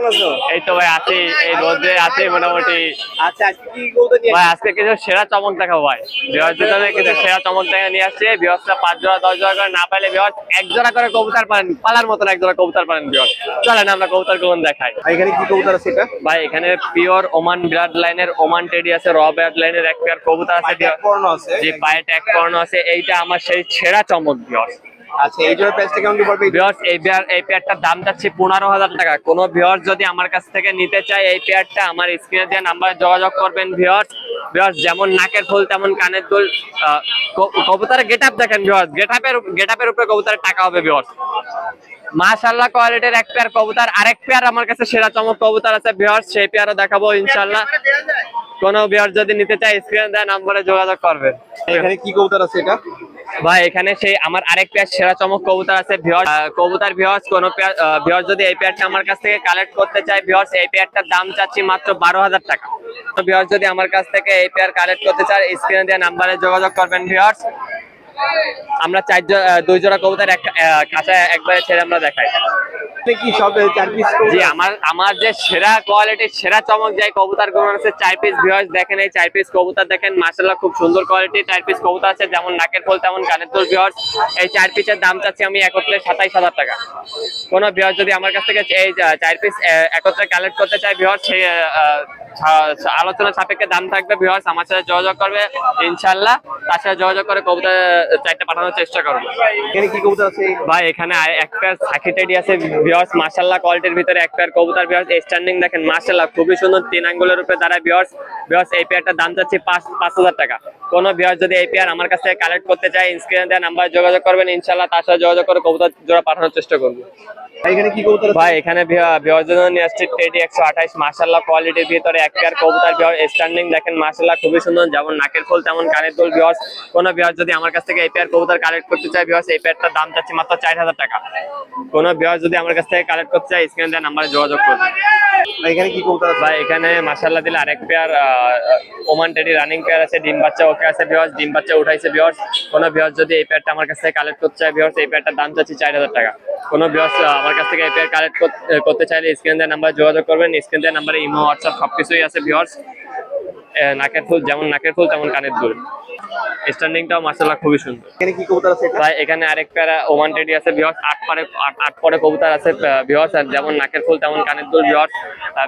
কেমন আছো? এই তো ভাই আছি এই রোদে আছে মোটামুটি। আচ্ছা আজকে কি কবুতর নিয়ে ভাই আজকে কিছু সেরা চমক দেখাবো ভাই। বিহার জন্য কিছু সেরা চমক দেখা নিয়ে আসছে। পাঁচ জোড়া দশ জোড়া করে না পাইলে এক জোড়া করে কবুতর পারেন পালার মতন এক জোড়া কবুতর চলেন আমরা কবুতর দেখাই। এখানে কি কবুতর আছে এটা? ভাই এখানে পিওর ওমান ব্লাড লাইনের ওমান টেডি আছে র ব্লাড লাইনের এক পেয়ার কবুতর আছে যে পায়ে ট্যাগ করানো আছে। এইটা আমার সেই সেরা চমক বিহস আচ্ছা এই জোড়ার প্রাইসটা কেমন এই পেয়ার এই পেয়ারটার দাম টাকা। কোন যদি আমার কাছ থেকে নিতে এই পেয়ারটা আমার যোগাযোগ করবেন যেমন নাকের ফুল, তেমন কানের দুল কবুতরের গেট আপ দেখেন ভিউয়ার্স গেট আপের গেট আপের উপরে কবুতরের টাকা হবে ভিউয়ার্স মাশাল্লাহ কোয়ালিটির এক পেয়ার কবুতর আরেক পেয়ার আমার কাছে সেরা চমক কবুতর আছে ভিউয়ার্স সেই পেয়ারও দেখাবো ইনশাল্লাহ কোনো ভিউয়ার্স যদি নিতে চায় স্ক্রিনে দেওয়া নাম্বারে যোগাযোগ করবেন। এখানে কি কবুতর আছে এটা? ভাই এখানে সেই আমার আরেক পেয়ার সেরা চমক কবুতর আছে ভিওর কবুতর ভিওর্স কোন ভিওর যদি এই পেয়ারটা আমার কাছ থেকে কালেক্ট করতে চায় ভিওর্স এই পেয়ারটার দাম চাচ্ছি মাত্র বারো হাজার টাকা। ভিওর্স যদি আমার কাছ থেকে এই পেয়ার কালেক্ট করতে চায় স্ক্রিনে দেওয়া নাম্বারে যোগাযোগ করবেন ভিওর্স আমরা চার জো- দুই জোড়া কবুতর এক কাঁচা একবারে ছেড়ে আমরা দেখাই। এটা কি সব জি আমার আমার যে সেরা কোয়ালিটির সেরা চমক যায় কবুতরগুলো আছে চার পিস ভিউয়ার্স দেখেন এই চার পিস কবুতর দেখেন মাশাআল্লাহ খুব সুন্দর কোয়ালিটির চার পিস কবুতর আছে যেমন নাকের ফুল তেমন কানের ফুল ভিউয়ার্স এই চার পিসের দাম চাচ্ছি আমি একত্রে সাতাইশ হাজার টাকা। কোনো ভিউয়ার্স যদি আমার কাছ থেকে এই যা- চার পিস একত্রে কালেক্ট করতে চায় ভিউয়ার্স সেই আলোচনা সাপেক্ষে দাম থাকবে ভিউয়ার্স আমার সাথে যোগাযোগ করবে ইনশাল্লাহ তার সাথে যোগাযোগ করে কবুতর চারটা পাঠানোর চেষ্টা করব। এখানে কি কবুতর আছে? ভাই এখানে এক পেয়ার সাকি টেডি আছে। ভিউয়ার্স মার্শাল্লাহ কোয়ালিটির ভিতরে এক পেয়ার কবুতর। ভিউয়ার্স স্ট্যান্ডিং দেখেন মার্শাল্লাহ খুবই সুন্দর তিন আঙ্গুলের উপরে দাঁড়ায়। বিয়ার্স বিয়ার্স এই পেয়ারটার দাম চাচ্ছি পাঁচ পাঁচ হাজার টাকা। কোন ভিউয়ার্স যদি এই পেয়ার আমার কাছ থেকে কালেক্ট করতে চায় স্ক্রিনে দেওয়া নাম্বার যোগাযোগ করবেন ইনশাল্লাহ তার সাথে যোগাযোগ করে কবুতর জোড়া পাঠানোর চেষ্টা করব। ভাই এখানে ভিউয়ার্স জন্য নিয়ে আসছে টেডি একশো আঠাইশ মাশাআল্লাহ কোয়ালিটির ভিতরে এক পেয়ার কবুতর ভিউয়ার স্ট্যান্ডিং দেখেন মাশাআল্লাহ খুবই সুন্দর যেমন নাকের ফুল তেমন কানের দুল। ভিউয়ার্স কোন ভিউয়ার্স যদি আমার কাছ থেকে এই পেয়ার কবুতর কালেক্ট করতে চায় ভিউয়ার্স এই পেয়ারটার দাম চাচ্ছি মাত্র চার হাজার টাকা। কোন যদি আমার কাছ থেকে কালেক্ট করতে চায় স্ক্রিনে দেওয়া নাম্বারে যোগাযোগ এখানে কি কবুতর ভাই এখানে মাশাআল্লাহ দিলে আরেক pair Oman teddy running pair আছে ডিম বাচ্চা আছে ভিউয়ার্স ডিম বাচ্চা উঠাইছে ভিউয়ার্স কোনো ভিউয়ার্স যদি এই পেয়ারটা আমার কাছে কালেক্ট করতে চায় ভিউয়ার্স এই প্যাডটার দাম চাচ্ছি চার হাজার টাকা। কোনো ভিউয়ার্স আমার কাছ থেকে এই পেয়ার কালেক্ট করতে চাইলে স্ক্রিন দেওয়ার নাম্বার যোগাযোগ করবেন। স্ক্রিন দেওয়ার নাম্বারে ইমো হোয়াটসঅ্যাপ সবকিছুই আছে ভিউয়ার্স নাকের ফুল যেমন নাকের ফুল তেমন কানের দুল স্ট্যান্ডিংটাও মার্শাল্লাহ খুবই সুন্দর। এখানে কি কবুতর আছে ভাই এখানে আরেক প্যারা ওমান টেডি আছে বিহস আট পরে আট পরে কবুতর আছে বিহস আর যেমন নাকের ফুল তেমন কানের দুল বিহস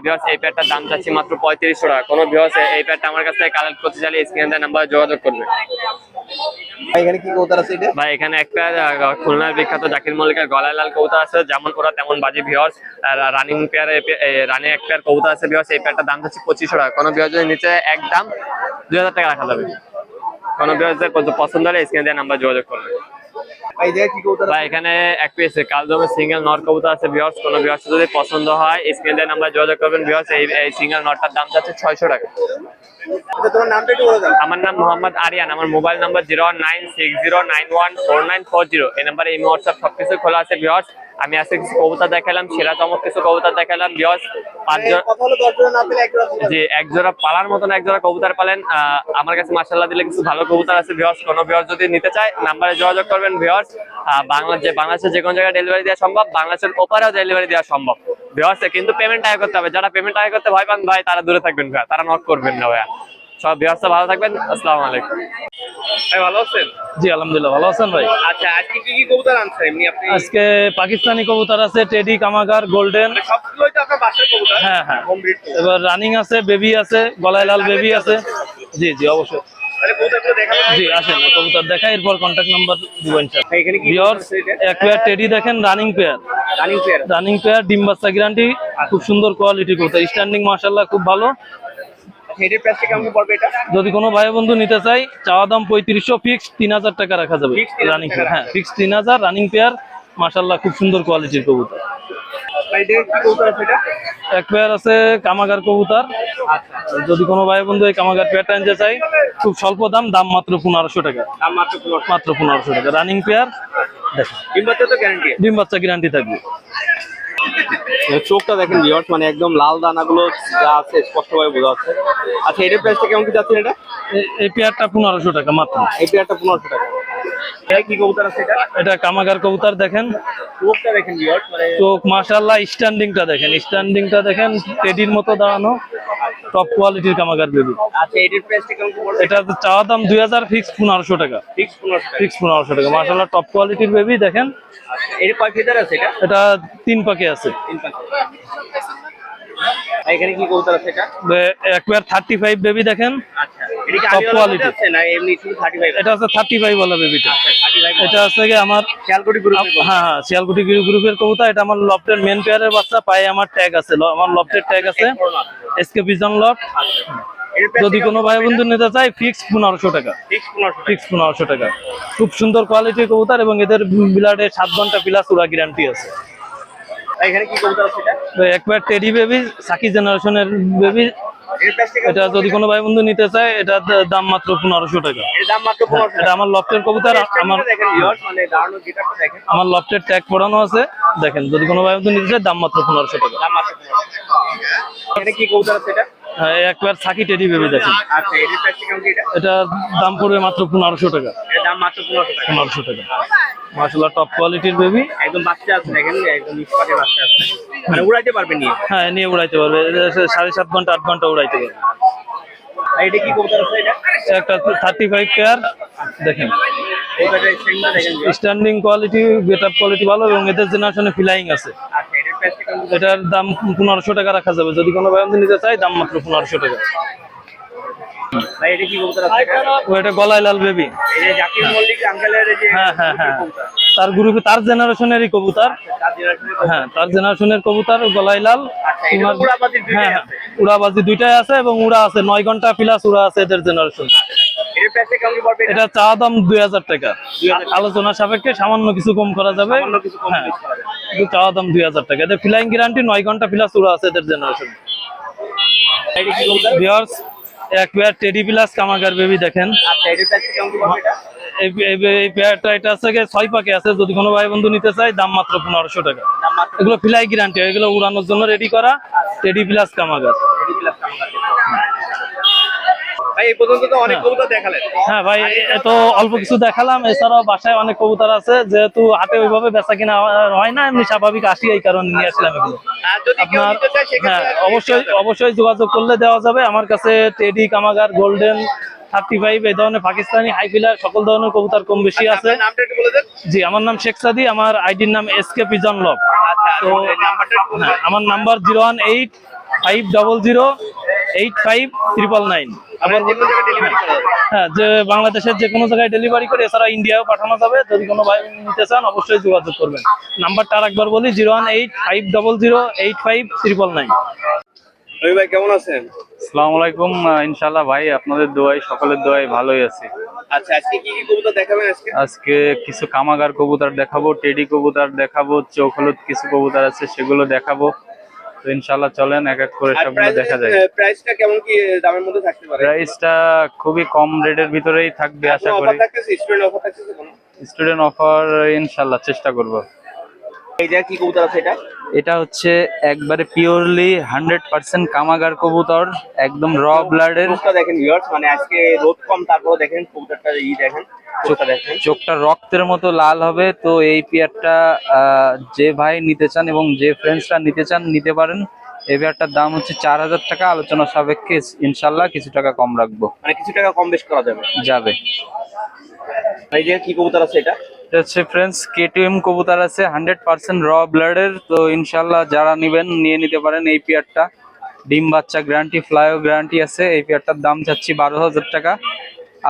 বিহস এই প্যারটার দাম চাচ্ছি মাত্র পঁয়ত্রিশশো টাকা। কোনো বিহস এই প্যারটা আমার কাছ থেকে কালেক্ট করতে চাইলে স্ক্রিনে নাম্বারে নাম্বার যোগাযোগ করবে। ভাই, এখানে একটা খুলনার বিখ্যাত জাকির আছে। যেমন তেমন রানিং আছে এই দাম হচ্ছে টাকা। নিচে এক দাম দুই হাজার টাকা রাখা যাবে। পছন্দ হলে স্ক্রিনে নাম্বার যোগাযোগ করবে কবুতর এখানে এক পিস কালদমে সিঙ্গেল নট কবুতর আছে বিহর্স কোনো বিহর্স যদি পছন্দ হয় স্ক্রিন দেওয়া নাম্বার যোগাযোগ করবেন বিহর্স এই সিঙ্গেল নটটার দাম যাচ্ছে ছয়শো টাকা। আচ্ছা, আমার নাম মোহাম্মদ আরিয়ান আমার mobile number zero nine six zero nine one four nine four zero এই নাম্বারে এই হোয়াটসঅ্যাপ সবকিছু খোলা আছে ভিউয়ার্স আমি আজকে কিছু কবুতর দেখালাম সেরা চমক কিছু কবুতর দেখালাম। না পেলে এক জোড়া পালার মতন এক জোড়া কবুতর পালেন। আহ, আমার কাছে মার্শাল্লাহ দিলে কিছু ভালো কবুতর আছে ভিওর্স কোনো ভিওর্স যদি নিতে চায় নাম্বারে যোগাযোগ করবেন ভিওর্স বাংলা যে বাংলাদেশের যে কোনো জায়গায় ডেলিভারি দেওয়া সম্ভব বাংলাদেশের ওপারেও ডেলিভারি দেওয়া সম্ভব। ভিওর্স কিন্তু পেমেন্ট আয় করতে হবে। যারা পেমেন্ট আয় করতে ভয় পান ভাই তারা দূরে থাকবেন ভাই তারা নক করবেন না ভাইয়া। সব ভিওর্সটা ভালো থাকবেন আসসালামু আলাইকুম। ভাই ভালো আছেন? জি আলহামদুলিল্লাহ ভালো আছেন ভাই? আচ্ছা আজকে কি কি কবুতর আনছেন? এমনি আপনি আজকে পাকিস্তানি কবুতর আছে টেডি কামাগার গোল্ডেন। সবগুলোই তো আপনার বাসার কবুতর? হ্যাঁ হ্যাঁ। এবার রানিং আছে বেবি আছে গলায় লাল বেবি আছে। জি জি অবশ্যই। জি আসেন কবুতর দেখা এরপর কন্ট্যাক্ট নাম্বার? এক পেয়ার টেডি দেখেন running pair running pair running pair ডিম বাচ্চা গ্যারান্টি খুব সুন্দর কোয়ালিটি কবুতর। স্ট্যান্ডিং মাশাআল্লাহ খুব ভালো। হেডের প্রাইসটা কেমন পড়বে এটা? যদি কোনো ভাই বন্ধু নিতে চাই চাওয়া দাম পঁয়ত্রিশশো ফিক্স তিন হাজার টাকা রাখা যাবে। রানিং হ্যাঁ ফিক্স তিন হাজার রানিং পেয়ার মাশাআল্লাহ খুব সুন্দর কোয়ালিটির কবুতর। দেখে এক পেয়ার আছে কামাগার কবুতর। আচ্ছা যদি কোনো ভাই বন্ধু এই কামাগার পেয়ারটা নিতে চাই খুব স্বল্প দাম দাম মাত্র পনেরোশো টাকা। দাম মাত্র পনেরোশো। টাকা। রানিং পেয়ার দেখেন ডিম্বাতে তো গ্যারান্টি ডিম বাচ্চা গ্যারান্টি থাকবে। চোখটা দেখেন ভিউয়ার্স মানে একদম লাল দানাগুলো যা আছে স্পষ্টভাবে বোঝা যাচ্ছে। আচ্ছা এটার প্রাইসটা কেমন কি যাচ্ছে এটা? এই পেয়ারটা পনেরোশো টাকা মাত্র। এই পেয়ারটা পনেরোশো টাকা। কি কবুতর আছে এটা? এটা কামাগার কবুতর দেখেন। চোখটা দেখেন ভিউয়ার্স মানে চোখ মাশাল্লাহ স্ট্যান্ডিংটা দেখেন স্ট্যান্ডিংটা দেখেন টেডির মতো দাঁড়ানো টপ কোয়ালিটির কামাগার বেবি। আচ্ছা এটা চাওয়া দাম দুই হাজার ফিক্স পনেরোশো টাকা। ফিক্স পনেরোশো টাকা। মাশাল্লাহ টপ কোয়ালিটির বেবি দেখেন। আচ্ছা, এর কয় ফিদার আছে এটা? এটা তিন পাকে আছে। এখানে কি কবুতর আছে এটা? একবার থার্টি ফাইভ বেবি দেখেন। আচ্ছা এটা কি Top আলিওয়ালা আছে না এমনি শুধু থার্টি ফাইভ এটা আছে বেবিটা এটা গিয়ে আমার খেয়ালকুটি গ্রুপ হ্যাঁ হ্যাঁ শিয়ালকুটি গ্রুপের কবুতর। এটা আমার লফটের মেন পেয়ারের বাচ্চা পায়ে আমার ট্যাগ আছে আমার লফটের ট্যাগ আছে। এসকে পিজন লফট যদি কোনো ভাই বন্ধু নিতে চায় ফিক্স পনেরোশো টাকা। ফিক্স পনেরোশো টাকা। খুব সুন্দর কোয়ালিটির কবুতর এবং এদের বিলাডে সাত ঘণ্টা প্লাস ওরা গ্যারান্টি আছে। এখানে কি কবুতর আছে এটা? একবার টেডি বেবি সাকি জেনারেশনের বেবি এটা যদি কোনো ভাই বন্ধু নিতে চায় এটার দাম মাত্র পনেরোশো টাকা। এটা আমার লফটের কবুতর আমার মানে আমার লফটের ট্যাগ পড়ানো আছে। দেখেন যদি কোনো ভাই বন্ধু নিতে চায় দাম মাত্র পনেরোশো টাকা। দাম মাত্র কি কবুতর আছে এটা? হ্যাঁ, একবার সাকি টেডি বেবি দেখেন। আচ্ছা এটা? দাম পড়বে মাত্র পনেরোশো টাকা। এর দাম মাত্র পনেরোশো টাকা। মাসাল্লাহ টপ কোয়ালিটির বেবি একদম বাচ্চা আছে দেখেন একদম ইস্পাটের বাচ্চা আছে। মানে উড়াইতে পারবে নিয়ে? হ্যাঁ নিয়ে উড়াইতে পারবে। সাড়ে সাত ঘণ্টা আট ঘণ্টা উড়াইতে পারবে। এটা কি কবুতর আছে এটা? একটা থার্টি ফাইভ পেয়ার দেখেন। স্ট্যান্ডিং কোয়ালিটি কোয়ালিটি ভালো এবং এদের জেনারেশনে ফ্লাইং আছে। আচ্ছা এটার দাম পনেরোশো টাকা রাখা যাবে। যদি কোনো ভাই নিতে চাই দাম মাত্র পনেরোশো টাকা। এটা গলায় লাল বেবি হ্যাঁ হ্যাঁ হ্যাঁ। তার গ্রুপে তার জেনারেশনেরই কবুতর। জেনারেশনের হ্যাঁ তার জেনারেশনের কবুতর গলায় লাল। আচ্ছা হ্যাঁ উড়াবাজি দুইটাই আছে এবং উড়া আছে। নয় ঘণ্টা প্লাস উড়া আছে এদের জেনারেশন এটা চা দাম দুই হাজার টাকা। আলোচনা সাপেক্ষে সামান্য কিছু কম করা যাবে। চা দাম দুই হাজার টাকা। এদের ফ্লাইং গ্যারান্টি নয় ঘণ্টা প্লাস উড়া আছে এদের জেনারেশন এক পেয়ার টেডি প্লাস কামাগার বেবি দেখেন। আচ্ছা এই পেয়ারটা এটা? আছে ছয় পাকে আছে যদি কোনো ভাই বন্ধু নিতে চায় দাম মাত্র পনেরোশো টাকা। এগুলো ফ্লাই গ্যারান্টি এগুলো উড়ানোর জন্য রেডি করা টেডি প্লাস কামাগার। ভাই এই পর্যন্ত তো অনেক কবুতর দেখালেন। হ্যাঁ ভাই তো অল্প কিছু দেখালাম এছাড়াও বাসায় অনেক কবুতর আছে যেহেতু হাতে ওইভাবে বেচা কিনা হয় না এমনি স্বাভাবিক আসি এই কারণে নিয়ে আসলাম এগুলো। আপনার হ্যাঁ অবশ্যই অবশ্যই যোগাযোগ করলে দেওয়া যাবে। আমার কাছে টেডি কামাগার গোল্ডেন থার্টি ফাইভ এই ধরনের পাকিস্তানি হাইফিলার সকল ধরনের কবুতর কম বেশি আছে। বলে দেন। জি আমার নাম শেখ সাদি আমার আইডির নাম এস কে পিজন লক আচ্ছা তো হ্যাঁ। আমার number zero one eight five double zero eight five triple nine. আবার যে কোনো জায়গায় ডেলিভারি করা। যাবে হ্যাঁ যে বাংলাদেশের যে কোনো জায়গায় ডেলিভারি করে এছাড়া ইন্ডিয়াও পাঠানো যাবে। যদি কোনো ভাই নিতে চান অবশ্যই যোগাযোগ করবেন। নাম্বারটা আর একবার বলি zero one eight five double zero eight five triple nine. Rabi ভাই কেমন আছেন? আসসালামু আলাইকুম ইনশাআল্লাহ ভাই আপনাদের দোয়াই সকলের দোয়াই ভালোই আছি। আচ্ছা আজকে কি কি কবুতর দেখাবেন আজকে? আজকে কিছু কামাগার কবুতর দেখাবো টেডি কবুতর দেখাবো চোখ হলুদ কিছু কবুতর আছে সেগুলো দেখাবো। তো ইনশাআল্লাহ চলেন এক এক করে সব সবগুলো দেখা যায় প্রাইসটা কেমন কি দামের মধ্যে থাকতে পারে? প্রাইসটা খুবই কম রেটের ভিতরেই থাকবে আশা করি। স্টুডেন্ট অফার ইনশাল্লাহ স্টুডেন্ট অফার ইনশাআল্লাহ চেষ্টা করব। এই কি কবুতর আছে এটা? এটা হচ্ছে একবারে পিওরলি হান্ড্রেড পার্সেন্ট কামাগার কবুতর একদম র ব্লাডের দেখেন মানে আজকে রোদ কম তারপরে দেখেন কবুতরটা ই দেখেন চোখটা রক্তের মতো লাল হবে তো এই পেয়ারটা আহ, যে ভাই নিতে চান এবং যে ফ্রেন্ডসরা নিতে চান নিতে পারেন। এই পেয়ারটার দাম হচ্ছে চার হাজার টাকা আলোচনা সাপেক্ষে ইনশাল্লাহ কিছু টাকা কম রাখব। মানে কিছু টাকা কম বেশ করা যাবে। যাবে। এই যে কি কবুতর আছে এটা? এটা হচ্ছে ফ্রেন্ডস কেটিএম কবুতর আছে হান্ড্রেড পার্সেন্ট র ব্লাডের তো ইনশাল্লাহ যারা নিবেন নিয়ে নিতে পারেন এই পেয়ারটা। ডিম বাচ্চা গ্যারান্টি ফ্লাইও গ্যারান্টি আছে এই পেয়ারটার দাম চাচ্ছি বারো হাজার টাকা।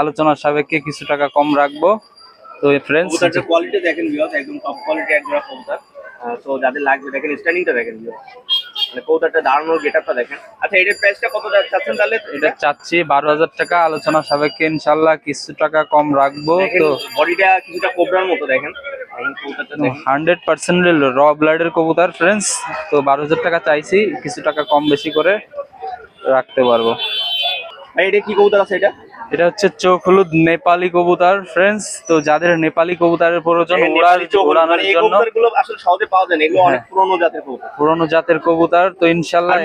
আলোচনা সাপেক্ষে কিছু টাকা কম রাখব। তো ফ্রেন্ডস কোয়ালিটি দেখেন একদম টপ কোয়ালিটি এক জোড়া কবুতর তো যাদের লাগবে দেখেন স্ট্যান্ডিংটা দেখেন মানে কবুতরটা দাঁড়ানোর গেটআপটা দেখেন। আচ্ছা এটার প্রাইসটা কত চাচ্ছেন তাহলে? এটা চাচ্ছি বারো হাজার টাকা আলোচনা সাপেক্ষে ইনশাল্লাহ কিছু টাকা কম রাখব তো বডিটা কিছুটা কোবরার মতো দেখেন। হান্ড্রেড পার্সেন্ট র ব্লাডের কবুতর ফ্রেন্ডস তো বারো হাজার টাকা চাইছি কিছু টাকা কম বেশি করে রাখতে পারব। ভাই এটা কি কবুতর আছে এটা? এটা হচ্ছে চোখ হলুদ নেপালি কবুতর ফ্রেন্ডস তো যাদের নেপালি কবুতরের প্রয়োজন ওড়ার ওড়ানোর মানে জন্য কবুতরগুলো আসলে সহজে পাওয়া যায় না এগুলো অনেক হ্যাঁ। পুরনো জাতের কবুতর। পুরনো জাতের কবুতর তো ইনশাল্লাহ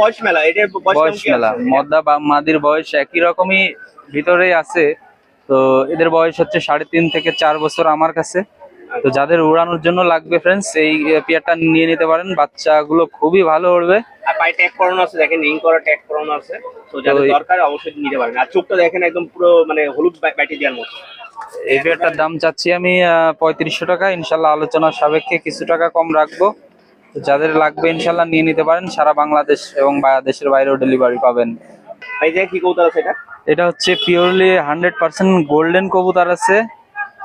বয়স মেলা এটা বয়স মেলা। মদ্দা বা মাদির বয়স একই রকমই ভিতরেই আছে তো এদের বয়স হচ্ছে সাড়ে তিন থেকে চার বছর আমার কাছে। তো যাদের উড়ানোর জন্য লাগবে ফ্রেন্ডস এই পেয়ারটা নিয়ে নিতে পারেন। বাচ্চাগুলো খুবই ভালো উড়বে। আর পায়ে ট্যাগ করানো আছে দেখেন রিং করা ট্যাগ করানো আছে। তো যাদের দরকার অবশ্যই নিতে পারেন আর চোখটা দেখেন একদম পুরো মানে হলুদ ব্যাটি দেওয়ার মতো। এই পেয়ারটার দাম চাচ্ছি আমি পঁয়ত্রিশশো টাকা। ইনশাল্লাহ আলোচনার সাপেক্ষে কিছু টাকা কম রাখব। যাদের লাগবে ইনশাল্লাহ নিয়ে নিতে পারেন। সারা বাংলাদেশ এবং দেশের বাইরেও ডেলিভারি পাবেন। ভাই যে কি কৌতাল আছে এটা। এটা হচ্ছে পিওরলি হান্ড্রেড পার্সেন্ট গোল্ডেন কবুতর আছে।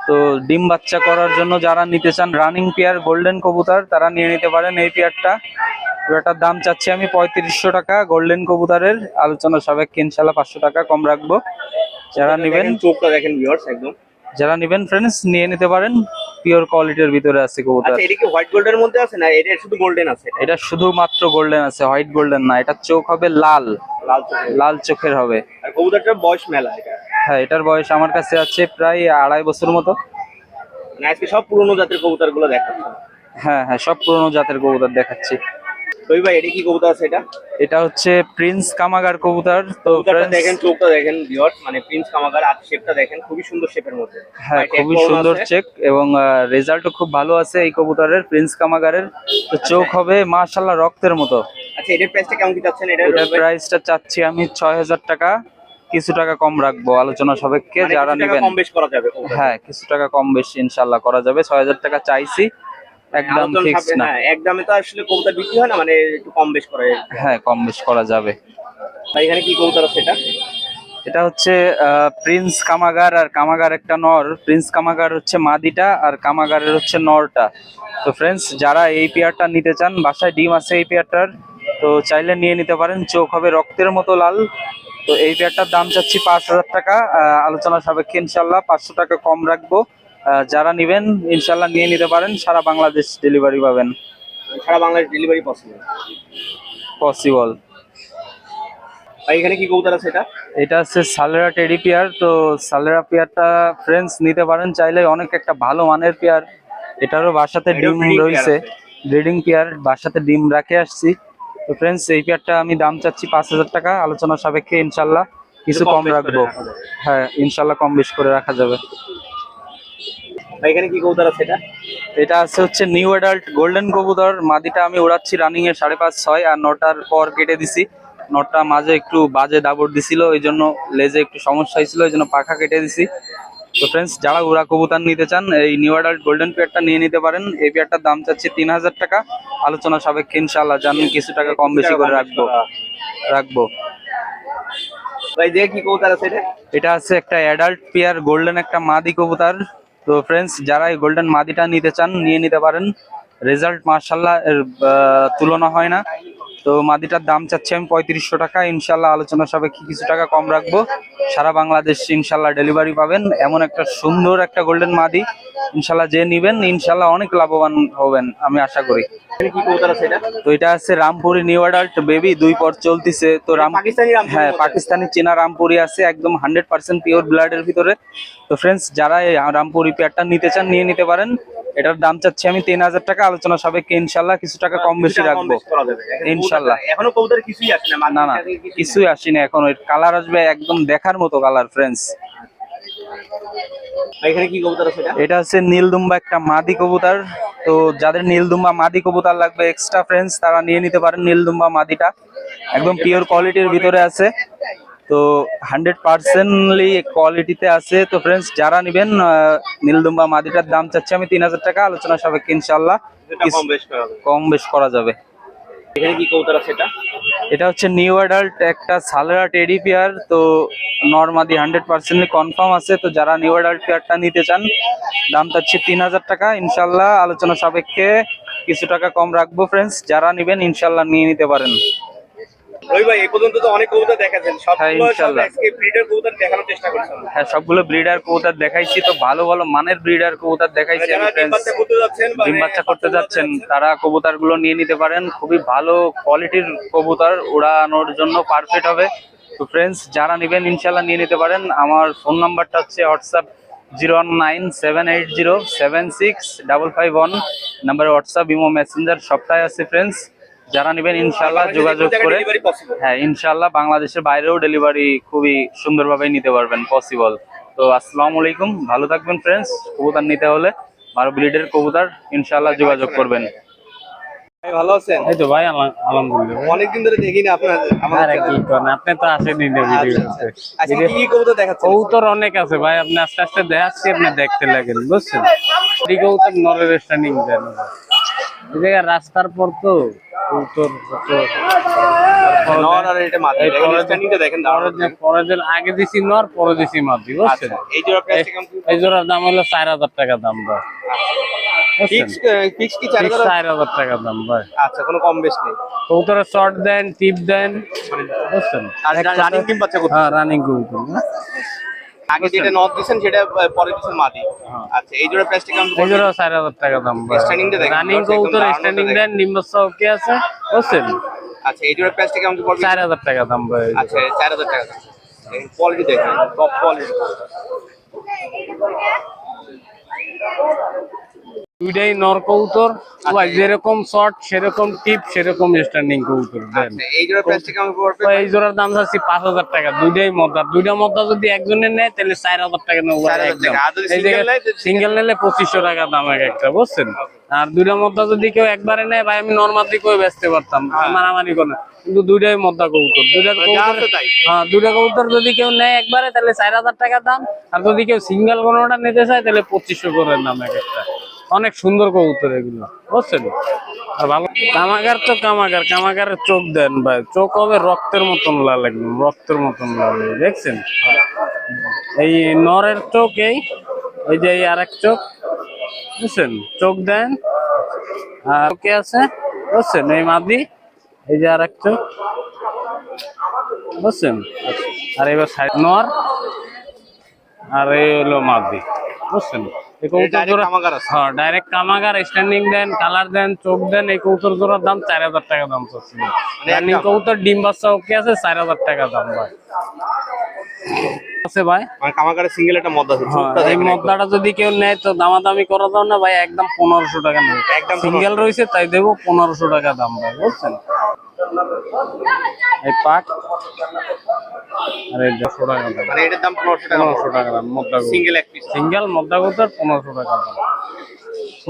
তো ডিম বাচ্চা করার জন্য যারা নিতে চান রানিং পেয়ার গোল্ডেন কবুতর তারা নিয়ে নিতে পারেন এই পেয়ারটা এটার দাম চাচ্ছি আমি পঁয়ত্রিশশো টাকা গোল্ডেন কবুতরের। আলোচনা সবাই ইনশাল্লাহ পাঁচশো টাকা কম রাখব। যারা নেবেন চোখটা দেখেন ভিউয়ার্স একদম। যারা নেবেন ফ্রেন্ডস নিয়ে নিতে পারেন। পিওর কোয়ালিটির ভিতরে আছে কবুতর। আচ্ছা এটা কি হোয়াইট গোল্ডের মধ্যে আছে না? এটা শুধু গোল্ডেন আছে? এটা শুধুমাত্র গোল্ডেন আছে হোয়াইট গোল্ডেন না। এটা চোখ হবে লাল। লাল চোখের। লাল চোখের হবে। আর কবুতরটার বয়স মেলা এটা। হ্যাঁ এটার বয়স আমার কাছে আছে প্রায় আড়াই বছর মতো। মানে আজকে সব পুরোনো জাতের কবুতরগুলো দেখাচ্ছে। হ্যাঁ হ্যাঁ সব পুরোনো জাতের কবুতর দেখাচ্ছি। রবি ভাই এটা কি কবুতর আছে এটা? এটা হচ্ছে প্রিন্স কামাগার কবুতর। তো দেখেন চোখটা দেখেন ভিউয়ার্স মানে প্রিন্স কামাগার আর শেপটা দেখেন খুবই সুন্দর শেপের মধ্যে। হ্যাঁ খুবই সুন্দর চেক এবং রেজাল্টও খুব ভালো আছে এই কবুতরের প্রিন্স কামাগারের তো চোখ হবে মাশাল্লাহ রক্তের মতো। আচ্ছা এটার প্রাইসটা কেমন কি চাচ্ছেন? এটা এটার প্রাইসটা চাচ্ছি আমি ছয় হাজার টাকা। কিছু টাকা কম রাখব আলোচনা সাপেক্ষে মানে যারা নেবেন। কম বেশ করা যাবে হ্যাঁ কিছু টাকা কম বেশি ইনশাল্লাহ করা যাবে। ছয় হাজার টাকা চাইছি। একদম আলোচনা ফিক্স সাপে- না। হ্যাঁ এক দামে তো আসলে কবুতর বিক্রি হয় না মানে একটু কম বেশ করে হ্যাঁ কম বেশ করা যাবে। ভাই এখানে কি কবুতর আছে এটা? এটা হচ্ছে প্রিন্স কামাগার আর কামাগার একটা নর। প্রিন্স কামাগার হচ্ছে মাদিটা আর কামাগারের হচ্ছে নরটা। তো ফ্রেন্ডস যারা এই পেয়ারটা নিতে চান বাসায় ডিম আছে এই পেয়ারটার তো চাইলে নিয়ে নিতে পারেন। চোখ হবে রক্তের মতো লাল। তো এই পেয়ারটার দাম চাচ্ছি পাঁচ হাজার টাকা। আলোচনা সাপেক্ষে ইনশাল্লাহ পাঁচশো টাকা কম রাখব। যারা নিবেন ইনশাল্লাহ নিয়ে নিতে পারেন সারা বাংলাদেশ ডেলিভারি পাবেন। সারা বাংলাদেশ ডেলিভারি পসিবল পসিবল এখানে কি কবুতর আছে এটা? এটা হচ্ছে সালেরা টেডি পেয়ার তো সালেরা পেয়ারটা ফ্রেন্ডস নিতে পারেন চাইলে অনেক একটা ভালো মানের পেয়ার। এটারও বাসাতে ডিম রয়েছে। ব্রিডিং পেয়ার বাসাতে ডিম রাখে আসছি। তো ফ্রেন্ডস এই পেয়ারটা আমি দাম চাচ্ছি পাঁচ হাজার টাকা। আলোচনা সাপেক্ষে ইনশাল্লাহ কিছু কম রাখব। হ্যাঁ ইনশাল্লাহ কম বেশ করে রাখা যাবে। এখানে কি কবুতর আছে এটা? এটা আছে হচ্ছে নিউ অ্যাডাল্ট গোল্ডেন কবুতর। মাদিটা আমি ওড়াচ্ছি রানিং এর সাড়ে পাঁচ ছয় আর নটার পর কেটে দিছি। নটটা মাঝে একটু বাজে দাবড় দিছিল ওই জন্য লেজে একটু সমস্যা হয়েছিল ওই জন্য পাখা কেটে দিছি। তো ফ্রেন্ডস যারা উড়া কবুতর নিতে চান এই নিউ অ্যাডাল্ট গোল্ডেন পেয়ারটা নিয়ে নিতে পারেন। এই পেয়ারটার দাম চাচ্ছি তিন হাজার টাকা। আলোচনা সাপেক্ষে ইনশাল্লাহ জানেন কিছু টাকা কম বেশি করে রাখব। রাখব। ভাই কি কবুতর আছে এটা। এটা আছে একটা অ্যাডাল্ট পেয়ার গোল্ডেন একটা মাদি কবুতর। তো ফ্রেন্ডস যারা এই গোল্ডেন মাদিটা নিতে চান, নিয়ে নিতে পারেন। রেজাল্ট মার্শাল্লাহ এর তুলনা হয় না। তো মাদিটার দাম চাচ্ছি আমি পঁয়ত্রিশশো টাকা। ইনশাল্লাহ আলোচনা সাপেক্ষে কিছু টাকা কম রাখব। সারা বাংলাদেশ ইনশাল্লাহ ডেলিভারি পাবেন। এমন একটা সুন্দর একটা গোল্ডেন মাদি ইনশাল্লাহ যে নিবেন ইনশাল্লাহ অনেক লাভবান হবেন আমি আশা করি। তো এটা আছে রামপুরি নিউ অ্যাডাল্ট বেবি দুই পর চলতিছে। তো রাম হ্যাঁ পাকিস্তানি চীনা রামপুরি আছে একদম হান্ড্রেড পার্সেন্ট পিওর ব্লাডের ভিতরে। তো ফ্রেন্ডস যারা এই রামপুরি পেয়ারটা নিতে চান নিয়ে নিতে পারেন। এটার দাম চাচ্ছি আমি তিন হাজার টাকা আলোচনা সাপেক্ষে ইনশাল্লাহ কিছু টাকা কম বেশি কিছু টাকা কম রাখব। বেশ। এখানে ইনশাল্লাহ। এখনও কবুতর কিছুই আসে না না না কিছুই আসেনি এখন ওই কালার আসবে একদম দেখার মতো কালার ফ্রেন্ডস এটা? এটা হচ্ছে নীলদুম্বা একটা মাদি কবুতর। তো যাদের নীলদুম্বা মাদি কবুতর লাগবে এক্সট্রা ফ্রেন্ডস তারা নিয়ে নিতে পারেন নীলদুম্বা মাদিটা। একদম পিওর কোয়ালিটির ভিতরে আছে। তো হান্ড্রেড পার্সেন্টলি কোয়ালিটিতে আছে। তো ফ্রেন্ডস যারা নেবেন নীলদুম্বা মাদিটার দাম চাচ্ছি আমি তিন হাজার টাকা। আলোচনা সাপেক্ষে ইনশাল্লাহ কম বেশ করা যাবে। এখানে কি আছে এটা? এটা হচ্ছে নিউ অ্যাডাল্ট একটা সালেরা টেডি পেয়ার। তো নর্মাদি হান্ড্রেড পার্সেন্টলি কনফার্ম আছে। তো যারা নিউ অ্যাডাল্ট পেয়ারটা নিতে চান দাম চাচ্ছি তিন হাজার টাকা। ইনশাল্লাহ আলোচনা সাপেক্ষে কিছু টাকা কম রাখব ফ্রেন্ডস যারা নেবেন ইনশাল্লাহ নিয়ে নিতে পারেন। রবি ভাই এই পর্যন্ত তো অনেক কবুতর দেখাচ্ছেন হ্যাঁ, সবগুলো সব ইনশাল্লাহ। আজকে ব্রিডার কবুতর দেখানোর চেষ্টা করছেন। হ্যাঁ সবগুলো ব্রিডার কবুতর দেখাইছি তো ভালো ভালো মানের ব্রিডার কবুতর দেখাইছি ডিম বাচ্চা করতে যাচ্ছেন যাচ্ছেন তারা কবুতরগুলো নিয়ে নিতে পারেন। খুবই ভালো কোয়ালিটির কবুতর উড়ানোর জন্য পারফেক্ট হবে। তো ফ্রেন্ডস যারা নেবেন ইনশাল্লাহ নিয়ে নিতে পারেন। আমার ফোন নাম্বারটা হচ্ছে WhatsApp zero one nine seven eight zero seven six double five one নাম্বারে হোয়াটসঅ্যাপ ইমো মেসেঞ্জার সবটাই আছে ফ্রেন্ডস যারা নেবেন ইনশাল্লাহ যোগাযোগ করে। হ্যাঁ ইনশাল্লাহ বাংলাদেশের বাইরেও ডেলিভারি খুবই সুন্দরভাবে নিতে পারবেন পসিবল তো আসসালামু আলাইকুম ভালো থাকবেন ফ্রেন্ডস কবুতর নিতে হলে বারো ব্রিডের কবুতর ইনশাল্লাহ যোগাযোগ করবেন। ভাই ভালো আছেন? এই তো ভাই আলহামদুলিল্লাহ। অনেকদিন ধরে দেখি না আপনার আমার কি করেন? আপনি তো আসেনি আজকে কি কি কবুতর দেখাচ্ছেন? কৌতর অনেক আছে ভাই আপনি আস্তে আস্তে দেখাচ্ছি আপনি দেখতে লাগেন বুঝছেন? এই নরের স্ট্যান্ডিং দেন এই জায়গায় রাস্তার পর তো কৌতর নর আর এটা মাদি এই দেখেন পরে- স্ট্যান্ডিংটা দেখেন দারুণ পরের দিন আগে দিছি নর পরে দিছি মাদি বুঝছেন? আচ্ছা এই জোড়া প্রাইস কেমন? এই জোড়ার দাম হলো চার হাজার টাকা দাম ভাই। ফিক্স ফিক্স কি টাকা দাম ভাই। আচ্ছা কোনো কম বেশ নেই। কৌতরের শর্ট দেন টিপ দেন বুঝছেন? আর রানিং টিম বাচ্চা হ্যাঁ? আগে যেটা নথ দিছেন সেটা পরে দিছেন মাদি। আচ্ছা এই জোড়া প্রাইসটা কেমন এই জোড়া চার হাজার টাকা দাম স্ট্যান্ডিং দে দেখেন, রানিং দর্শক উত্তর স্ট্যান্ডিং দেন নিম্বস্তা ওকে আছে বুঝছেন? আচ্ছা এই জোড়া প্রাইসটা কেমন পড়বে চার হাজার টাকা দাম ভাই আচ্ছা চার হাজার টাকা কোয়ালিটি দেখেন টপ কোয়ালিটি দুইটাই নর কৌতর ভাই যেরকম শর্ট সেরকম টিপ সেরকম স্ট্যান্ডিং কৌতর আচ্ছা এই জোড়ার দাম চাচ্ছি পাঁচ হাজার টাকা দুইটাই মদ্দা দুইটা মদ্দা যদি একজনের নেয় তাহলে চার হাজার টাকা নেব সিঙ্গেল নিলে পঁচিশশো টাকা দাম এক একটা বুঝছেন? আর দুইটা মদ্দা যদি কেউ একবারে নেয় ভাই আমি নর্মাল দিকেও বেচতে পারতাম মারামারি করে। কিন্তু দুইটাই মদ্দা কৌতর দুইটা কৌতর হ্যাঁ দুইটা কবুতর যদি কেউ নেয় একবারে তাহলে চার হাজার টাকা দাম। আর যদি কেউ সিঙ্গেল কোনোটা নিতে চায় তাহলে পঁচিশশো করে দাম এক একটা। অনেক সুন্দর কবুতর এগুলো, বুঝছেন? আর ভালো কামাগার তো কামাগার কামাগারের চোখ দেন ভাই। চোখ হবে রক্তের মতন লাল একদম, রক্তের মতন লাল, দেখছেন? এই নরের চোখ এই এই যে এই আরেক চোখ, বুঝছেন? চোখ দেন। আর কে আছে? বুঝছেন? এই মাদি, এই যে আরেক চোখ, বুঝছেন? আর এবার সাইড নর, আর এই হলো মাদি, বুঝছেন? এই কবুতর জোড়া কামাগার হ্যাঁ ডাইরেক্ট কামাগার স্ট্যান্ডিং দেন কালার দেন চোখ দেন এই কবুতর জোড়ার দাম চার হাজার টাকা দাম চাচ্ছি। রানিং কবুতর ডিম বাচ্চা ওকে আছে চার হাজার টাকা দাম ভাই। আছে ভাই? মানে সিঙ্গেল একটা মদ আছে হ্যাঁ, এই মদ্দাটা যদি কেউ নেয় তো দামাদামি করা দাও না ভাই একদম পনেরোশো টাকা নেবে। একদম সিঙ্গেল রয়েছে তাই দেবো পনেরোশো টাকা দাম ভাই বুঝছেন? এই পাক আর এই দেড়শো টাকা দাম। মানে এটার দাম পনেরোশো টাকা। পনেরোশো টাকা দাম মদ্দা সিঙ্গেল এক পিস সিঙ্গেল মদ্দা কৌতার পনেরোশো টাকা দাম।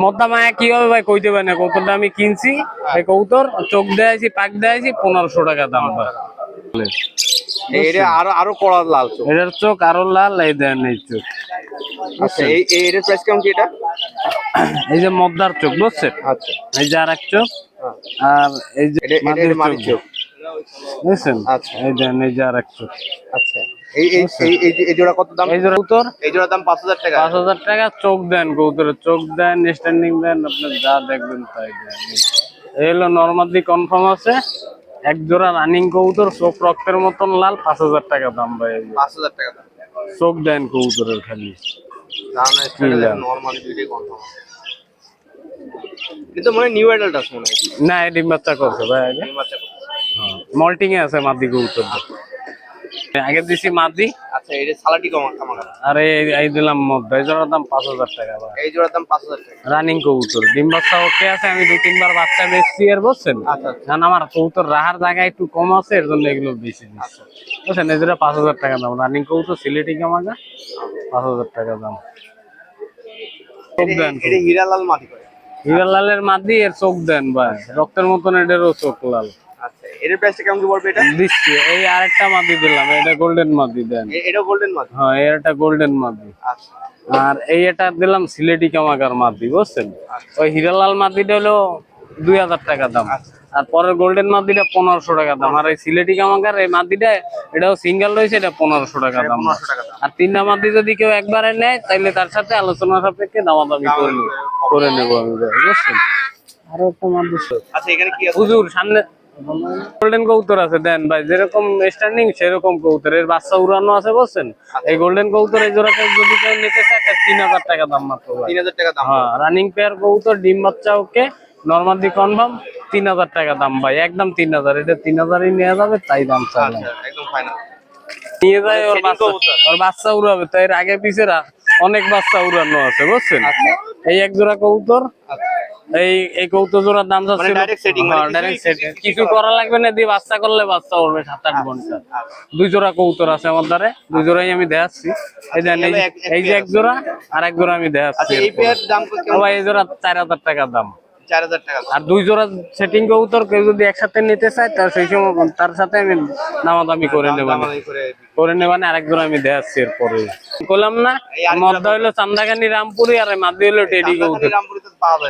মদ্দা মায়া কি হবে ভাই কইতে পারি না। কৌতরটা আমি কিনছি এই কৌতর চোখ দেয়াছি পাক দেয়াছি পনেরোশো টাকা দাম। ভাই এটা আরও আরও কড়া লাল চোখ। এটার চোখ আরও লাল এই দেন এই চোখ। আচ্ছা এই এই এটার প্রাইস কেমন কি এটা? এই যে মদ্দার চোখ বুঝছেন? আচ্ছা। এই যে আর এক চোখ আর এই যে মাটির চোখ। বুঝছেন? আচ্ছা। এই দেন এই যে আর এক চোখ। আচ্ছা। এই এই এই- জোড়া কত দাম? এই এই হাজার টাকা। পাঁচ হাজার টাকা চোখ দেন চোখ দেন স্ট্যান্ডিং দেন আপনি যা দেখবেন তাই দেন। এই হলো নর্মাদি কনফার্ম আছে। এক জোড়া রানিং কবুতর চোখ রক্তের মতন লাল পাঁচ হাজার টাকা দাম ভাই পাঁচ হাজার টাকা দাম। চোখ দেন কবুতরের খালি। কিন্তু মনে নিউ অ্যাডাল্ট আছে মনে হয়। না ডিম বাচ্চা করছে ভাই আগে। ডিম বাচ্চা করছে। মল্টিং এ আছে মাদি কৌতর আগে দিছি মাদি। আচ্ছা এটা সালাটি কমা আর এই- এই দিলাম এই জোড়ার দাম পাঁচ হাজার টাকা ভাই। এই জোড়ার দাম পাঁচ হাজার টাকা। রানিং কবুতর। ডিম বাচ্চা ওকে আছে আমি দু তিনবার বাচ্চা বেচছি এর বুঝছেন? আচ্ছা কারণ আমার কবুতর রাহার জায়গা একটু কম আছে এর জন্য এগুলো বেশি দিচ্ছি বুঝছেন? এদের পাঁচ হাজার টাকা দাম। রানিং কবুতর সিলেটি কামাগা পাঁচ হাজার টাকা দাম। চোখ দেন এটা হীরালাল মাটি করে। হিরালালের মাদি এর চোখ দেন ভাই। রক্তের মতন এটারও চোখ লাল। আচ্ছা এটার প্রাইসটা কেমন কি পড়বে এটা? দিচ্ছি। এই আরেকটা মাদি দিলাম এটা গোল্ডেন মাদি দেন। এ- এটাও গোল্ডেন মাটি হ্যাঁ এর একটা গোল্ডেন মাদি। আচ্ছা। আর এই এটা দিলাম সিলেটি কামাকার মাদি বুঝছেন? ওই হিরালাল মাদিটা হলো দুই হাজার টাকা দাম। আর পরের গোল্ডেন মাদিটা পনেরোশো টাকা দাম। আর এই সিলেটি কামাকার এই মাদিটা এটাও সিঙ্গেল রয়েছে এটা পনেরোশো টাকা দাম। দাম। আর তিনটা মাদি যদি কেউ একবারে নেয় তাহলে তার সাথে আলোচনা সাপেক্ষে দামাদামি করে নেব করে নেব আমি বুঝছেন? আরও একটা মাদি আচ্ছা এখানে কি হুজুর সামনে গোল্ডেন কৌতর আছে দেন ভাই যেরকম স্ট্যান্ডিং সেরকম কৌতর এর বাচ্চা উড়ানো আছে বুঝছেন এই গোল্ডেন কৌতর এই জোড়াতে যদি কেউ নিতে চায় তিন হাজার টাকা দাম মাত্র তিন হাজার টাকা দাম। হ্যাঁ রানিং পেয়ার কবুতর ডিম বাচ্চা ওকে। নর্মালি কনফার্ম তিন হাজার টাকা দাম ভাই একদম তিন হাজার। এটা তিন হাজারই নেওয়া যাবে তাই দাম চাইলাম আচ্ছা একদম ফাইনাল নিয়ে যায় ওর বাচ্চা। ওর বাচ্চা উড়াবে তাই এর আগে পিছে রা- অনেক বাচ্চা উড়ানো আছে বুঝছেন এই এক জোড়া আচ্ছা। এই এই কৌতজোড়ার দাম যাচ্ছে কিছু করা লাগবে না দিয়ে বাচ্চা করলে বাচ্চা করবে সাত আট ঘণ্টা দুই জোড়া কৌতর আছে আমার দ্বারে দুই জোড়াই আমি দেখাচ্ছি। এই যে- এই যে এক জোড়া আর এক জোড়া আমি আচ্ছা দেখাচ্ছি এই ভাই এই জোড়া চার হাজার টাকার দাম। আর দুই জোড়া সেটিং কবুতর কেউ যদি একসাথে নিতে চায় তার সেই সময় তার সাথে আমি দামাদামি করে নেব করে নেবানে আরেক জোড়া আমি দেখাচ্ছি এরপরে। বললাম না মদ্দা হইল চান্দাগানি রামপুরি আর মাদি হইল টেডি কবুতর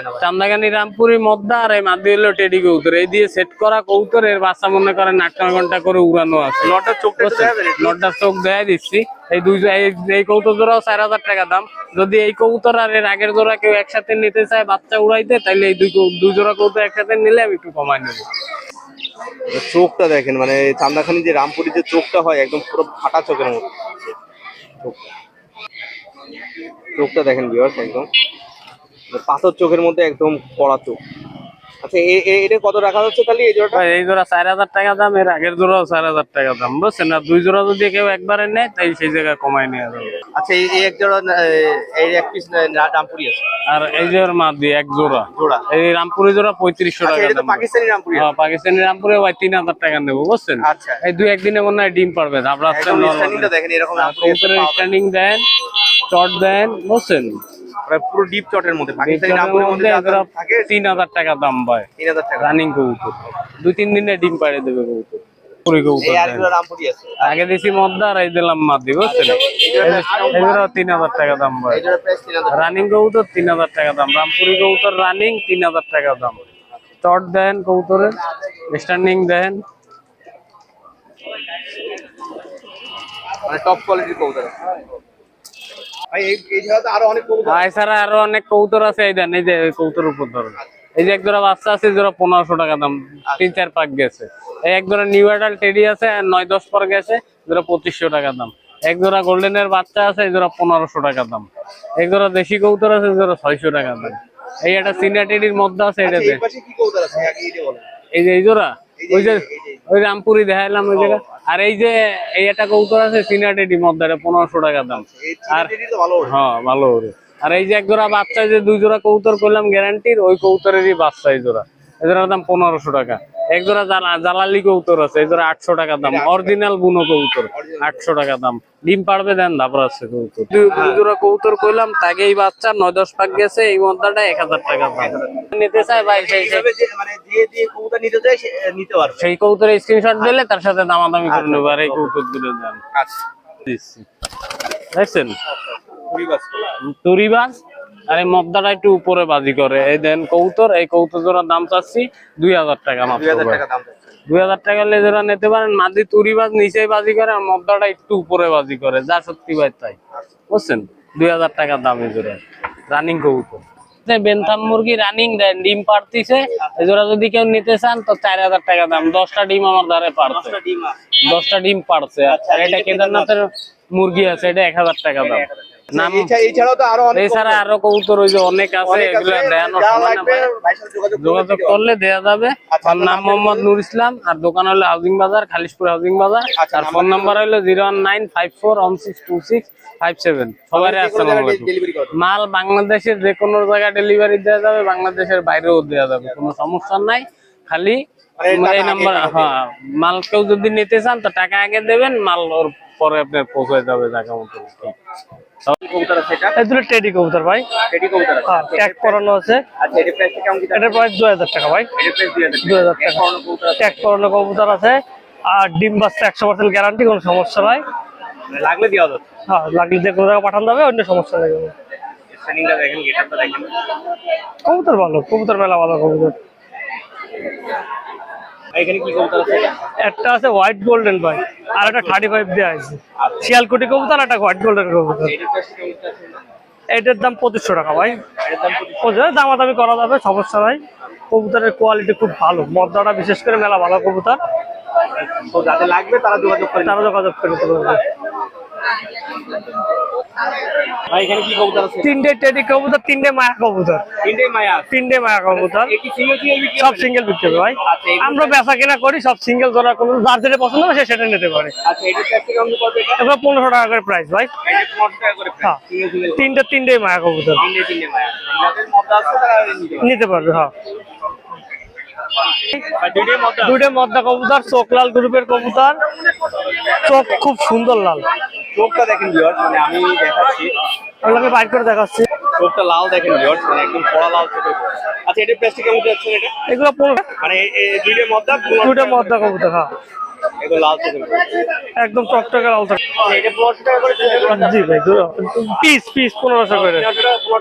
ভাই। চান্দাগানি রামপুরি মদ্দা আর মাদি হইল টেডি কবুতর এই দিয়ে সেট করা কবুতর এর বাচ্চা মনে করেন আট নয় ঘণ্টা করে উড়ানো আছে। নটার দেখাবেন নটার চোখ দেখাই দিচ্ছি। এই দুই এই- এই কৌতো জোড়াও চার হাজার টাকা দাম। যদি এই কবুতর আর এর আগের জোড়া কেউ একসাথে নিতে চায় বাচ্চা উড়াইতে তাহলে এই দুই দুই জোড়া কৌতো একসাথে নিলে আমি একটু কমাই নেব। চোখটা দেখেন মানে চান্দাখানি যে রামপুরি যে চোখটা হয়, একদম পুরো ফাটা চোখের মতো। চোখটা। চোখটা দেখেন বিয়ার্স একদম। মানে পাথর চোখের মধ্যে একদম কড়া চোখ। আচ্ছা এটা কত রাখা তাহলে এই জোড়াটা? এই জোড়া চার হাজার টাকা দাম এর আগের জোড়াও চার হাজার টাকা দাম বুঝছেন? আর দুই জোড়া যদি কেউ একবারে নেয় তাই সেই জায়গায় কমাই নেওয়া যাবে। আচ্ছা এই এক জোড়া এই এক পিস রামপুরি আছে? আর এই এক জোড়া। জোড়া। এই রামপুরি জোড়া পঁয়ত্রিশশো আচ্ছা টাকা এটা পাকিস্তানি রামপুরি আছে। হ্যাঁ পাকিস্তানি রামপুরে ভাই তিন হাজার টাকা নেব বুঝছেন? আচ্ছা। এই দুই একদিনে মনে হয় ডিম পারবে স্ট্যান্ডিংটা দেখেন এরকম যায়। স্ট্যান্ডিং দেন চট দেন বুঝছেন? পুরো ডিপ চটের মধ্যে পাকিস্তানি এগুলো থাকে তিন হাজার টাকা দাম ভাই তিন হাজার টাকা। রানিং কবুতর। দুই তিন দিনে ডিম পাড়ে দেবে কবুতর। পুরি কবুতর এই আর রামপুরি আছে। আগে দিছি মদ্দা আর এই দিলাম মাদি বুঝছেন? এগুলো টাকা দাম ভাই এই প্রাইস তিন হাজার রানিং কবুতর টাকা দাম। রামপুরি কবুতর রানিং তিন হাজার টাকা দাম। চট দেন কবুতরের স্ট্যান্ডিং দেন। মানে টপ কোয়ালিটির কবুতর। এছাড়া আরও অনেক আছে। এই দেন এই যে উপর ধরুন এই যে এক জোড়া বাচ্চা আছে জোড়া পনেরোশো টাকা দাম তিন চার পাক গেছে। এই এক জোড়া নিউ অ্যাডাল টেডি আছে আর নয় দশ পার গেছে জোড়া পঁচিশশো টাকা দাম। এক জোড়া গোল্ডেনের বাচ্চা আছে এই জোড়া পনেরোশো টাকা দাম। এক জোড়া দেশি কবুতর আছে জোড়া ছয়শো টাকা দাম। এই একটা সিনিয়র টেডির মধ্যে আছে আচ্ছা, এটাতে এই যে এই জোড়া? ওই যে। ওই রামপুরি দেখাইলাম ওই জায়গা। আর এই যে এই একটা কৌতর আছে সিনিয়র টেডি পনেরোশো টাকা দাম। আর ভালো ওঠে। হ্যাঁ ভালো ওরে। আর এই যে এক জোড়া বাচ্চা যে দুই জোড়া কৌতর করলাম গ্যারান্টির ওই কৌতরেরই বাচ্চা এই জোড়া। এই জোড়ার দাম পনেরোশো টাকা। এক জোড়া জালা- জালালি কবুতর আছে এই জোড়া আটশো টাকা দাম। অরিজিনাল বুনো কবুতর আটশো টাকা দাম। ডিম পারবে দেন ধাপড়া আছে কবুতর। দুই- জোড়া কবুতর করলাম তাকে এই বাচ্চা নয় দশ পাক গেছে এই মদ্দাটা এক হাজার টাকা দাম। নিতে চাই ভাই সেই সেই- মানে কবুতরের স্ক্রিনশট দিলে তার সাথে দামাদামি করে নেব আর এই কবুতর দিলে দেন। আচ্ছা। দেখছেন? কুড়ি বাস তুরিবাজ? আর এই মদ্দাটা একটু উপরে বাজি করে। এই দেন কৌতর এই কৌতর জোড়ার দাম চাচ্ছি দুই হাজার টাকা দুই হাজার টাকা হলে যারা নিতে পারেন মাদি তুরিবাজ নিচে বাজি করে আর মদ্দাটা একটু উপরে বাজি করে। যা সত্যি ভাই তাই। বুঝছেন? দুই হাজার টাকা দাম এই জোড়া রানিং কবুতর। বেনথাম মুরগি রানিং দেন ডিম পারতিছে। এই জোড়া যদি কেউ নিতে চান তো চার হাজার টাকা দাম। দশটা ডিম আমার ধারে পারছে। দশটা ডিম। পারছে। আচ্ছা, আর এটা কেদারনাথের মুরগি আছে এটা এক হাজার টাকা দাম। নাম এছাড়াও তো আরও অনেক এছাড়া আরও কবুতর ওই যে অনেক আছে এগুলো সময় না যোগাযোগ করলে দেয়া যাবে। আচ্ছা, আমার নাম নামটা মোহাম্মদ নুর ইসলাম আর দোকান হলো হাউজিং বাজার খালিশপুর হাউজিং বাজার। আচ্ছা, আর ফোন নাম্বার হলো zero one nine five four one six two six five seven. আসসালামু মাল বাংলাদেশের যে কোনো জায়গায় ডেলিভারি দেওয়া যাবে বাংলাদেশের বাইরেও দেওয়া যাবে কোনো সমস্যা নাই। খালি মানে এই নাম্বার। হ্যাঁ মাল কেউ যদি নিতে চান তো টাকা আগে দেবেন মাল ওর পরে আপনার পৌঁছে যাবে জায়গা মতো। কবুতর টেডি ভাই। টেডি কবুতর হ্যাঁ ট্যাগ করানো আছে। আচ্ছা কেমন কি প্রাইস দুই হাজার টাকা ভাই। প্রাইস টাকা। করানো আছে? ট্যাগ করানো কবুতর আছে। আর ডিম বাচ্চা গ্যারান্টি কোনো সমস্যা নাই। মানে লাগলে দেওয়া যাবে। হ্যাঁ লাগলে যে কোনো জায়গায় পাঠানো যাবে অন্য সমস্যা নেই। কোনো। স্ট্যান্ডিংটা দেখেন গেটআপটা দেখেন। কবুতর ভালো কবুতর মেলা ভালো কবুতর। এখানে কি কবুতর আছে? একটা আছে হোয়াইট গোল্ডেন ভাই আর একটা থার্টি ফাইভ দেওয়া আছে শিয়ালকুটি কবুতর একটা হোয়াইট গোল্ডেন কবুতর। এটার দাম পঁচিশশো টাকা ভাই। দামাদামি করা যাবে সমস্যা নাই। কবুতরের কোয়ালিটি খুব ভালো। মদ্দাটা বিশেষ করে মেলা ভালো কবুতর। যাদের লাগবে তারা যোগাযোগ করে তারা যোগাযোগ করে ভাই এখানে কি কবুতর আছে? তিনটে টেডি কবুতর তিনটে মায়া কবুতর। তিনটে মায়া তিনটে মায়া কবুতর। সব সিঙ্গেল বিক্রি হবে ভাই। আচ্ছা, আমরা বেচা কেনা করি সব সিঙ্গেল জোড়া কোনো যার যেটা পছন্দ হবে সে সেটা নিতে পারে। আচ্ছা এবার পনেরোশো টাকা করে প্রাইস ভাই। হ্যাঁ। তিনটে তিনটে মায়া কবুতর। নিতে পারবে হ্যাঁ। দুইটা মদ্দা কবুতর চোখ লাল গ্রুপের কবুতর। চোখ খুব সুন্দর লাল। চোখটা দেখেন মানে আমি দেখাচ্ছি। আপনাকে বাইর করে দেখাচ্ছি। চোখটা লাল দেখেন ভিউয়ার্স মানে একদম পড়া লাল চোখের আচ্ছা এটা প্রাইস কেমন যাচ্ছে এটা? এগুলো মানে দুটো মদ্দা দুইটা মদ্দা কবুতর হ্যাঁ। একদম টকটকে লাল থাকে জি ভাই পিস পিস পনেরোশো করে।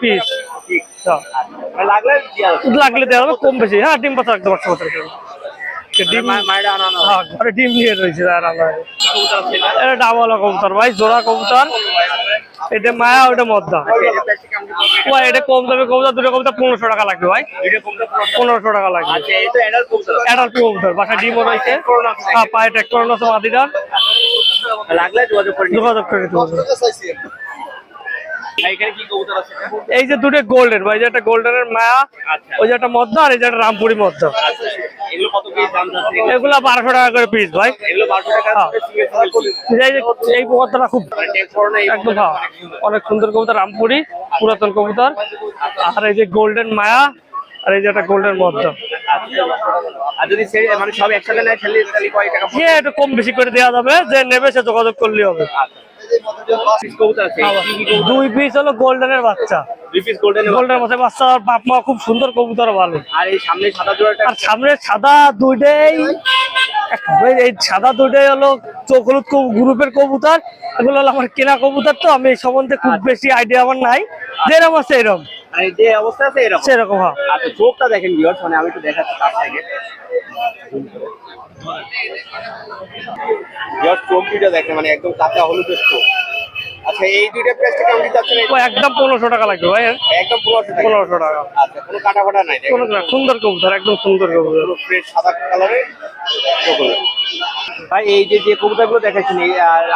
পিস। হ্যাঁ। লাগলে দেওয়া যাবে। লাগলে দেওয়া হবে কম বেশি। হ্যাঁ ডিম পাতা একদম একশো বছর ঘরে ডিম নিয়ে রয়েছে কবুতর এটা। এটা কবুতর ভাই জোড়া কবুতর। এটা মায়া ওটা মদ্দা? ভাই এটা কম দামে কবুতর দুটো কবুতর পনেরোশো টাকা লাগবে ভাই। পনেরোশো। টাকা। লাগবে। আচ্ছা কবুতর। অ্যাডাল্ট কবুতর বাসায় ডিমও রয়েছে। হ্যাঁ পায়ে আছে যোগাযোগ করে যোগাযোগ করে এই যে দুটো গোল্ডেন ভাই একটা গোল্ডেনের মায়া আচ্ছা। ওই যে একটা মদ্দা আর এই যে একটা রামপুরি মদ্দা আচ্ছা এগুলো যাচ্ছে? এগুলা বারোশো টাকা করে পিস ভাই। হ্যাঁ। এই মদ্দাটা খুব মানে একদম হ্যাঁ। অনেক সুন্দর। কবুতর রামপুরি পুরাতন কবুতর। আর এই যে গোল্ডেন মায়া আর এই যে একটা গোল্ডেন মদ্দা আচ্ছা। আর যদি মানে সব একসাথে নেয় তাহলে তাহলে কয় টাকা কম বেশি করে দেওয়া যাবে যে নেবে সে যোগাযোগ করলেই হবে। পিস দুই পিস হলো গোল্ডেনের বাচ্চা। দুই গোল্ডেনের মাথায় বাচ্চা। আর বাপ মা খুব সুন্দর কবুতর ভালো আর এই সামনে সাদা জোড়াটা আর সামনে সাদা দুইটাই এই- সাদা হলো চোখ হলুদ গ্রুপের কবুতর। এগুলো হলো আমার কেনা কবুতর তো আমি এই সম্বন্ধে খুব বেশি আইডিয়া আমার নাই। যেরকম আছে এরকম। মানে যে অবস্থা আছে এরকম? সেরকম হ্যাঁ। আচ্ছা চোখটা দেখেন মানে আমি একটু দেখাচ্ছি থেকে। চোখ দুইটা দেখেন মানে একদম কাঁচা হলুদের চোখ আচ্ছা এই দুইটা প্রাইসটা কেমন ও একদম টাকা লাগবে ভাই। একদম টাকা। আচ্ছা কোনো কাটা ফাটা নাই দেখেন। কোনো না, সুন্দর কবুতর একদম সুন্দর কবুতর। পুরো ফ্রেশ সাদা কালারের ভাই এই যে যে কবুতরগুলো দেখাচ্ছেন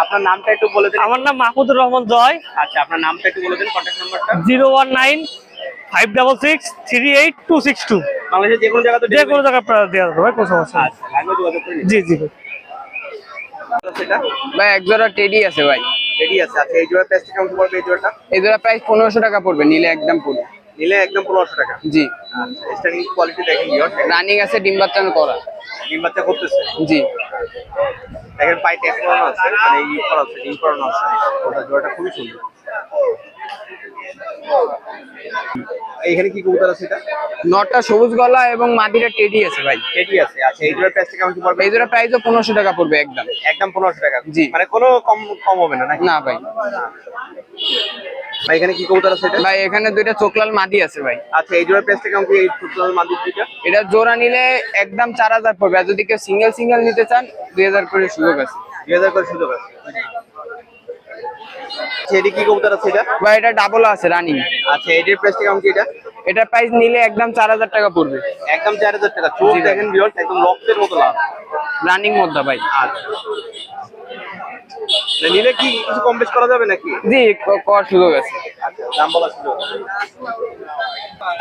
আপনার নামটা একটু বলে দেন। আমার নাম মাহমুদুর রহমান জয়। আচ্ছা আপনার নামটা একটু বলে দেন কন্ট্যাক্ট নাম্বারটা zero one nine five double six three eight two six two বাংলাদেশের যে কোনো জায়গাতে যে কোনো জায়গায় আপনারা দেওয়া যাবে ভাই কোনো সমস্যা আচ্ছা জি জি ভাই। ভাই এক জোড়া টেডি আছে ভাই। রেডি আছে। আচ্ছা এই জোড়া প্রাইসটা কেমন পড়বে এই জোড়াটা? এই জোড়া প্রাইস পনেরোশো টাকা পড়বে নিলে একদম পুরো নিলে একদম পনেরোশো টাকা? জি। আচ্ছা স্টার্টিং কোয়ালিটি দেখেন রানিং আছে ডিম বাচ্চানো করা। ডিম বাচ্চা করতেছে? জি। দেখেন পাই টেস্ট করানো আছে মানে ই করা আছে ডিম করানো আছে। ওটা জোড়াটা খুবই সুন্দর। এইখানে কি কবুতর আছে এটা? নটা সবুজ গলা এবং টেডি আছে ভাই। রেডি আছে। আচ্ছা এই জোড়ার প্রাইসটা কেমন কি পড়বে এই প্রাইসও পনেরোশো টাকা পড়বে একদম। একদম পনেরোশো টাকা। জি। মানে কোনো কম কম হবে না নাকি? না ভাই। ভাই এখানে কি কবুতর আছে এটা? ভাই এখানে দুইটা চোকলাল মাদি আছে ভাই। আচ্ছা এই জোড়ার প্রাইসটা কেমন কি এই দুইটা? এটা জোড়া নিলে একদম চার হাজার পড়বে। আর যদি কেউ সিঙ্গেল সিঙ্গেল নিতে চান দুই হাজার করে সুযোগ আছে। দুই হাজার করে সুযোগ আছে। এটি কি কবুতর আছে এটা? ভাই এটা ডাবল আছে রানিং আচ্ছা এটির প্রাইস কেমন কি এটা? এটা প্রাইস নিলে একদম চার হাজার টাকা পড়বে। একদম চার হাজার টাকা। চোখ দেখেন ভিউয়ার্স একদম রক্তের মতো লাভ রানিং মধ্যে ভাই। আচ্ছা। নিলে কি কিছু কম বেশ করা যাবে নাকি? জি করার সুযোগ আছে। আচ্ছা দাম বলা ছিল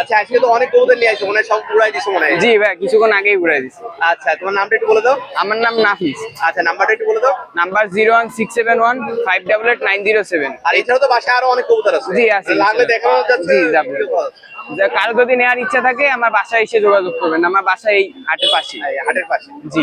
আচ্ছা আজকে তো অনেক কবুতর নিয়ে আসছে মনে সব উড়াই দিছো মনে হয়। জি ভাই কিছুক্ষণ আগেই দিছি। আচ্ছা তোমার নামটা একটু বলে দাও। আমার নাম নাফিস। আচ্ছা নাম্বারটা একটু বলে দাও। Number zero one six seven one five double eight nine zero seven. আর এছাড়াও তো বাসায় আরও অনেক কবুতর আছে। জি, আছে, লাগলে ইনশাআল্লাহ। দেখানো যাচ্ছে। জি, যাবে। যে কারও যদি নেওয়ার ইচ্ছা থাকে আমার বাসায় এসে যোগাযোগ করবেন। আমার বাসায় এই হাটের পাশে হাটের পাশে। জি।